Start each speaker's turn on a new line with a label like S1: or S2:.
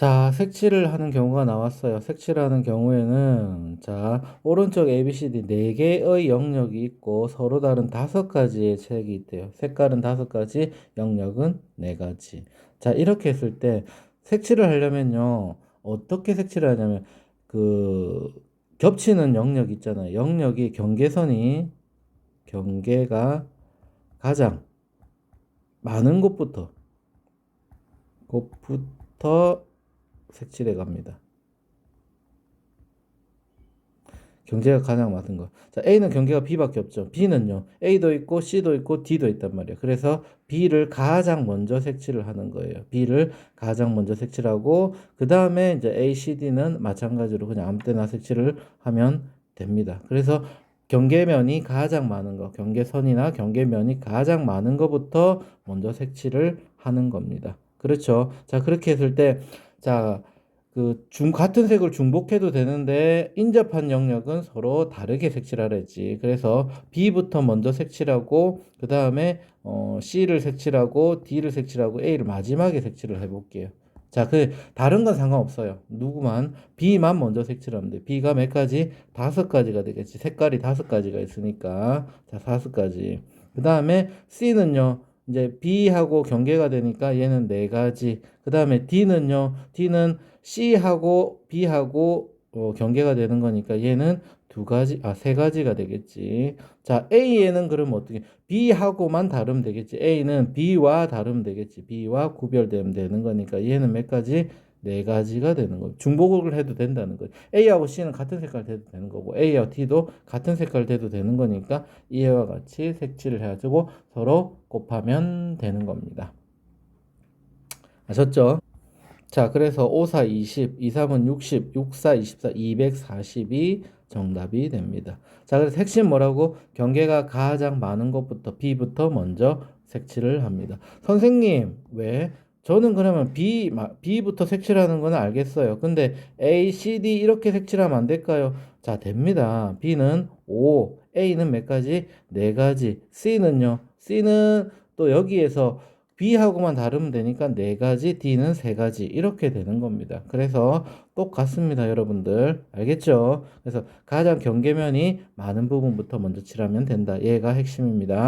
S1: 자, 색칠을 하는 경우가 나왔어요. 색칠하는 경우에는 자, 오른쪽 ABCD 4개의 영역이 있고 서로 다른 다섯 가지의 책이 있대요. 색깔은 다섯 가지, 영역은 네 가지. 자, 이렇게 했을 때 색칠을 하려면요. 어떻게 색칠을 하냐면 그 겹치는 영역 있잖아요. 영역이 경계선이 경계가 가장 많은 곳부터 곳부터 색칠해 갑니다. 경계가 가장 많은 거. 자, A는 경계가 B밖에 없죠. B는요. A도 있고 C도 있고 D도 있단 말이에요. 그래서 B를 가장 먼저 색칠을 하는 거예요. B를 가장 먼저 색칠하고 그 다음에 이제 A, C, D는 마찬가지로 그냥 아무 때나 색칠을 하면 됩니다. 그래서 경계면이 가장 많은 거, 경계선이나 경계면이 가장 많은 것부터 먼저 색칠을 하는 겁니다. 그렇죠. 자, 그렇게 했을 때, 자, 그 중, 같은 색을 중복해도 되는데, 인접한 영역은 서로 다르게 색칠하랬지. 그래서 B부터 먼저 색칠하고, 그 다음에, 어, C를 색칠하고, D를 색칠하고, A를 마지막에 색칠을 해볼게요. 자, 그, 다른 건 상관없어요. 누구만, B만 먼저 색칠하면 돼. B가 몇 가지? 다섯 가지가 되겠지. 색깔이 다섯 가지가 있으니까. 자, 다섯 가지. 그 다음에 C는요, 이제 B하고 경계가 되니까 얘는 네 가지. 그 다음에 D는요, D는 C하고 B하고 어, 경계가 되는 거니까 얘는 두 가지, 아, 세 가지가 되겠지. 자, A에는 그러면 어떻게, B하고만 다르면 되겠지. A는 B와 다르면 되겠지. B와 구별되면 되는 거니까 얘는 몇 가지? 네 가지가 되는 거예요. 중복을 해도 된다는 거예요. A하고 C는 같은 색깔 돼도 되는 거고, A와 T도 같은 색깔 돼도 되는 거니까 이와 같이 색칠을 해가지고 서로 곱하면 되는 겁니다. 아셨죠? 자, 그래서 5, 4, 20, 2, 3은 60, 6, 4, 24, 240이 정답이 됩니다. 자, 그래서 핵심 뭐라고? 경계가 가장 많은 것부터 B부터 먼저 색칠을 합니다. 선생님, 왜? 저는 그러면 B, B부터 색칠하는 건 알겠어요. 근데 A, C, D 이렇게 색칠하면 안 될까요? 자, 됩니다. B는 5, A는 몇 가지? 네 가지. C는요? C는 또 여기에서 B하고만 다르면 되니까 네 가지, D는 세 가지 이렇게 되는 겁니다. 그래서 똑같습니다, 여러분들. 알겠죠? 그래서 가장 경계면이 많은 부분부터 먼저 칠하면 된다. 얘가 핵심입니다.